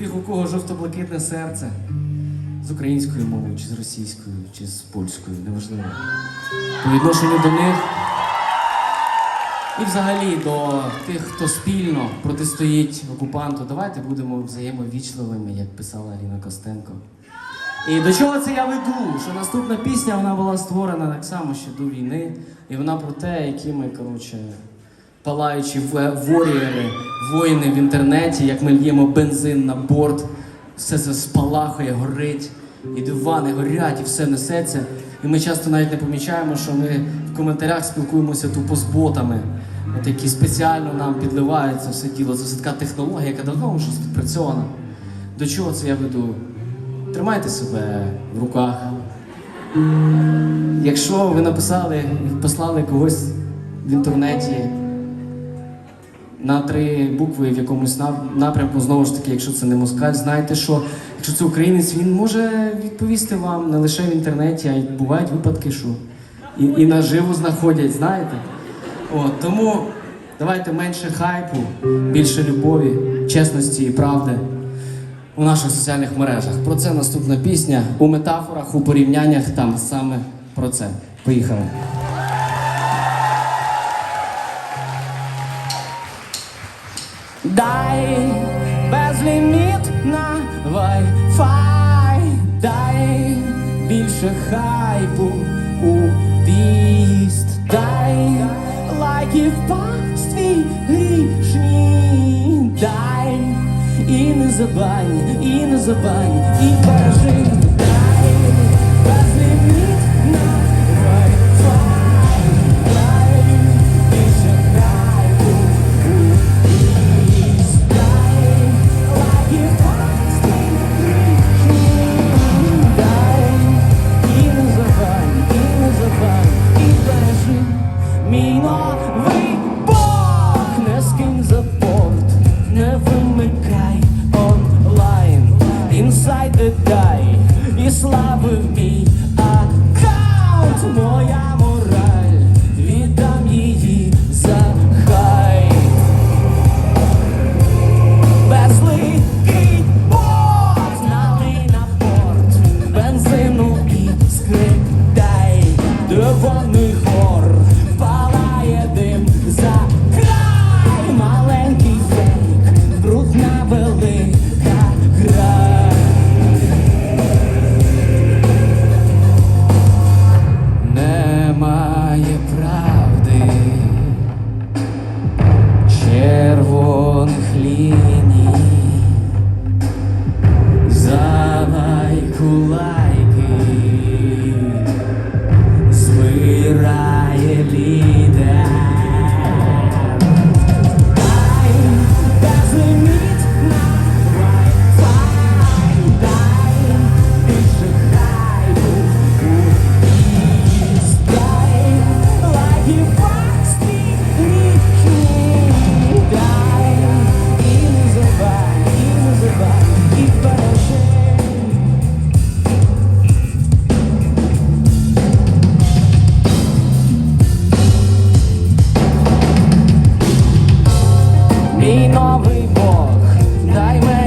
тих, у кого жовто-блакитне серце, з українською мовою, чи з російською, чи з польською, неважливо. По відношенню до них і взагалі до тих, хто спільно протистоїть окупанту, давайте будемо взаємовічливими, як писала Аліна Костенко. І до чого це я веду? Що наступна пісня вона була створена так само ще до війни, і вона про те, які ми, коротше, палаючі в- воріори, воїни в інтернеті, як ми л'ємо бензин на борт, все це спалахує, горить, і дивани горять, і все несеться. І ми часто навіть не помічаємо, що ми в коментарях спілкуємося тупо з ботами, от які спеціально нам підливають це все діло. Це така технологія, яка давно вже відпрацьована. До чого це я веду? Тримайте себе в руках. Якщо ви написали і послали когось в інтернеті на три букви в якомусь напрямку, знову ж таки, якщо це не москаль, знайте, що якщо це українець, він може відповісти вам не лише в інтернеті, а й бувають випадки, що і, і наживо знаходять, знаєте? От, тому давайте менше хайпу, більше любові, чесності і правди у наших соціальних мережах. Про це наступна пісня. У метафорах, у порівняннях там саме про це. Поїхали. Дай безлімітна Wi-Fi, дай більше хайпу у піст, дай лайків пастві грішні, дай і не забань, і не забань, і бережи, новий Бог, не скинь за борт, не вимикай онлайн, інсайди дай і слави в мій аккаунт, моя мораль, віддам її за хай. Безликий на порт, бензину і скрик дай, дивонний мій новий Бог, дай мені